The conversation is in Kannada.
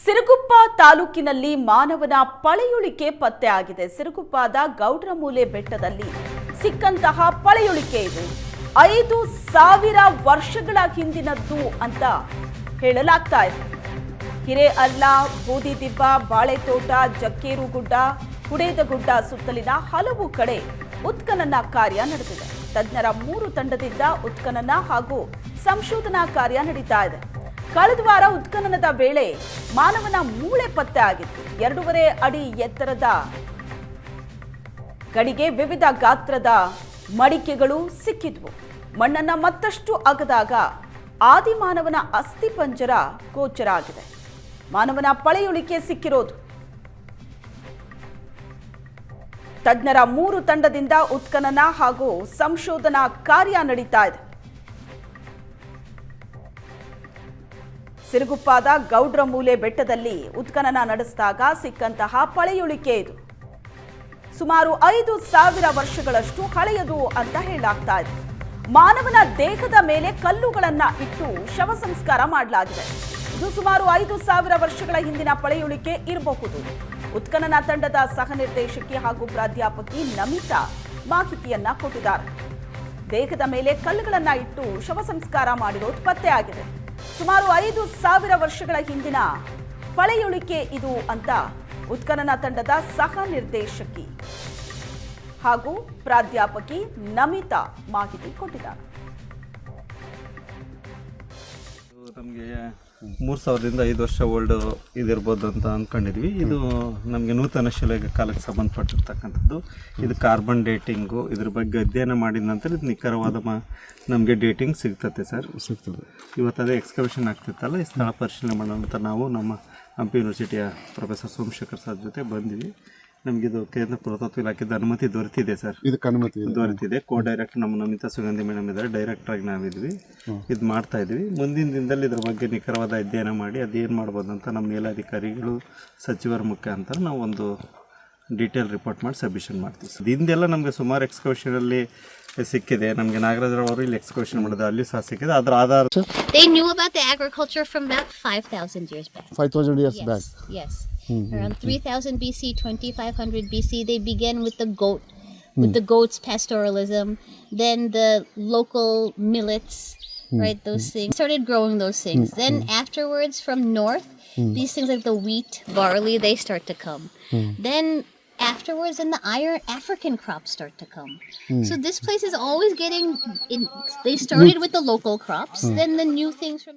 ಸಿರುಗುಪ್ಪ ತಾಲೂಕಿನಲ್ಲಿ ಮಾನವನ ಪಳೆಯುಳಿಕೆ ಪತ್ತೆ ಆಗಿದೆ. ಸಿರುಗುಪ್ಪದ ಗೌಡ್ರಮೂಲೆ ಬೆಟ್ಟದಲ್ಲಿ ಸಿಕ್ಕಂತಹ ಪಳೆಯುಳಿಕೆ ಇದು. ಐದು ಸಾವಿರ ವರ್ಷಗಳ ಹಿಂದಿನದ್ದು ಅಂತ ಹೇಳಲಾಗ್ತಾ ಇದೆ. ಹಿರೇ ಅಲ್ಲ ಬೂದಿದಿಬ್ಬ, ಬಾಳೆತೋಟ, ಜಕ್ಕೇರುಗುಡ್ಡ, ಹುಡೇದಗುಡ್ಡ ಸುತ್ತಲಿನ ಹಲವು ಕಡೆ ಉತ್ಖನನ ಕಾರ್ಯ ನಡೆದಿದೆ. ತಜ್ಞರ ಮೂರು ತಂಡದಿಂದ ಉತ್ಖನನ ಹಾಗೂ ಸಂಶೋಧನಾ ಕಾರ್ಯ ನಡೀತಾ ಇದೆ. ಕಳೆದ ವಾರ ಉತ್ಖನನದ ವೇಳೆ ಮಾನವನ ಮೂಳೆ ಪತ್ತೆ ಆಗಿತ್ತು. ಎರಡೂವರೆ ಅಡಿ ಎತ್ತರದ ಗಡಿಗೆ ವಿವಿಧ ಗಾತ್ರದ ಮಡಿಕೆಗಳು ಸಿಕ್ಕಿದ್ವು. ಮಣ್ಣನ್ನ ಮತ್ತಷ್ಟು ಅಗದಾಗ ಆದಿಮಾನವನ ಅಸ್ಥಿಪಂಜರ ಗೋಚರ ಆಗಿದೆ. ಮಾನವನ ಪಳೆಯುಳಿಕೆ ಸಿಕ್ಕಿರೋದು. ತಜ್ಞರ ಮೂರು ತಂಡದಿಂದ ಉತ್ಖನನ ಹಾಗೂ ಸಂಶೋಧನಾ ಕಾರ್ಯ ನಡೀತಾ ಇದೆ. ಸಿರುಗುಪ್ಪಾದ ಗೌಡ್ರಮೂಲೆ ಬೆಟ್ಟದಲ್ಲಿ ಉತ್ಖನನ ನಡೆಸಿದಾಗ ಸಿಕ್ಕಂತಹ ಪಳೆಯುಳಿಕೆ ಇದು. ಸುಮಾರು ಐದು ಸಾವಿರ ವರ್ಷಗಳಷ್ಟು ಹಳೆಯದು ಅಂತ ಹೇಳಲಾಗ್ತಾ ಇದೆ. ಮಾನವನ ದೇಹದ ಮೇಲೆ ಕಲ್ಲುಗಳನ್ನ ಇಟ್ಟು ಶವ ಸಂಸ್ಕಾರ ಮಾಡಲಾಗಿದೆ. ಇದು ಸುಮಾರು ಐದು ಸಾವಿರ ವರ್ಷಗಳ ಹಿಂದಿನ ಪಳೆಯುಳಿಕೆ ಇರಬಹುದು. ಉತ್ಖನನ ತಂಡದ ಸಹ ನಿರ್ದೇಶಕಿ ಹಾಗೂ ಪ್ರಾಧ್ಯಾಪಕಿ ನಮಿತಾ ಮಾಹಿತಿಯನ್ನ ಕೊಟ್ಟಿದ್ದಾರೆ. ದೇಹದ ಮೇಲೆ ಕಲ್ಲುಗಳನ್ನ ಇಟ್ಟು ಶವ ಸಂಸ್ಕಾರ ಮಾಡಿರೋದು ಪತ್ತೆಯಾಗಿದೆ ಸುಮಾರು ಐದು ಸಾವಿರ ವರ್ಷಗಳ ಹಿಂದಿನ ಪಳೆಯುಳಿಕೆ ಇದು ಅಂತ ಉತ್ಖನನ ತಂಡದ ಸಹ ನಿರ್ದೇಶಕಿ ಹಾಗೂ ಪ್ರಾಧ್ಯಾಪಕಿ ನಮಿತಾ ಮಾಹಿತಿ ಕೊಟ್ಟಿದ್ದಾರೆ. ನಮಗೆ ಮೂರು ಸಾವಿರದಿಂದ ಐದು ವರ್ಷ ಓಲ್ಡ್ ಇದಿರ್ಬೋದು ಅಂತ ಅಂದ್ಕೊಂಡಿದ್ವಿ ಇದು ನಮಗೆ ನೂತನ ಶಿಲೆಗೆ ಕಾಲಕ್ಕೆ ಸಂಬಂಧಪಟ್ಟಿರ್ತಕ್ಕಂಥದ್ದು. ಇದು ಕಾರ್ಬನ್ ಡೇಟಿಂಗು ಇದ್ರ ಬಗ್ಗೆ ಅಧ್ಯಯನ ಮಾಡಿದ ನಂತರ ಇದು ನಿಖರವಾದ ಮ ನಮಗೆ ಡೇಟಿಂಗ್ ಸಿಗ್ತತೆ ಸರ್. ಸಿಗ್ತದೆ. ಇವತ್ತು ಅದೇ ಎಕ್ಸ್ಕವೇಷನ್ ಆಗ್ತಿತ್ತಲ್ಲ ಈ ಸ್ಥಳ ಪರಿಶೀಲನೆ ಮಾಡೋಣ ನಾವು ನಮ್ಮ ಹಂಪಿ ಯೂನಿವರ್ಸಿಟಿಯ ಪ್ರೊಫೆಸರ್ ಸೋಮಶೇಖರ್ ಸರ್ ಜೊತೆ ಬಂದಿವಿ. ನಮಗಿದು ಕೇಂದ್ರ ಪುರಾತತ್ವ ಇಲಾಖೆದ ಅನುಮತಿ ದೊರೆತಿದೆ ಸರ್. ಇದಕ್ಕೆ ಅನುಮತಿ ಇದೆ. ದೊರೆತಿದೆ. ಕೋ ಡೈರೆಕ್ಟರ್ ನಮ್ಮ ನಮಿತಾ ಸುಗಂಧಿ ಮೇಡಮ್ ಇದ್ದಾರೆ. ಡೈರೆಕ್ಟರ್ ಆಗಿ ನಾವಿದ್ವಿ. ಇದು ಮಾಡ್ತಾ ಇದ್ವಿ. ಮುಂದಿನ ದಿನದಲ್ಲಿ ಇದ್ರ ಬಗ್ಗೆ ನಿಖರವಾದ ಅಧ್ಯಯನ ಮಾಡಿ ಅದೇನು ಮಾಡ್ಬೋದು ಅಂತ ನಮ್ಮ ಮೇಲಾಧಿಕಾರಿಗಳು ಸಚಿವರ ಮುಖಾಂತರ ನಾವು ಒಂದು ಡೀಟೇಲ್ ರಿಪೋರ್ಟ್ ಮಾಡಿ ಸಬ್ಮಿಷನ್ ಮಾಡ್ತೀವಿ ಸರ್. ಹಿಂದೆಲ್ಲ ನಮಗೆ ಸುಮಾರು ಎಕ್ಸ್ಕೋಷನಲ್ಲಿ ಸಿಕ್ಕಿದೆ. ನಮಗೆ ನಾಗರಾಜರವರು ಅವರು ಇಲ್ಲಿ ಎಕ್ಸ್ಕೋಷನ್ ಮಾಡಿದ್ರು. ಅಲ್ಲಿ ಸಹ ಸಿಕ್ಕಿದೆ. ಅದರ ಆಧಾರ They knew about the agriculture from about 5,000 years back. Five thousand years Yes, Mm-hmm. Around mm-hmm. 3000 BC, 2500 BC, they begin with the goat, with mm. the goat's pastoralism, then the local millets, mm. right? Those mm. things started growing those things. Mm. Then mm. afterwards, from north, mm. these things like the wheat, barley, they start to come. Then afterwards and the iron african crops start to come mm. so this place is always getting in, they started with the local crops mm. then the new things from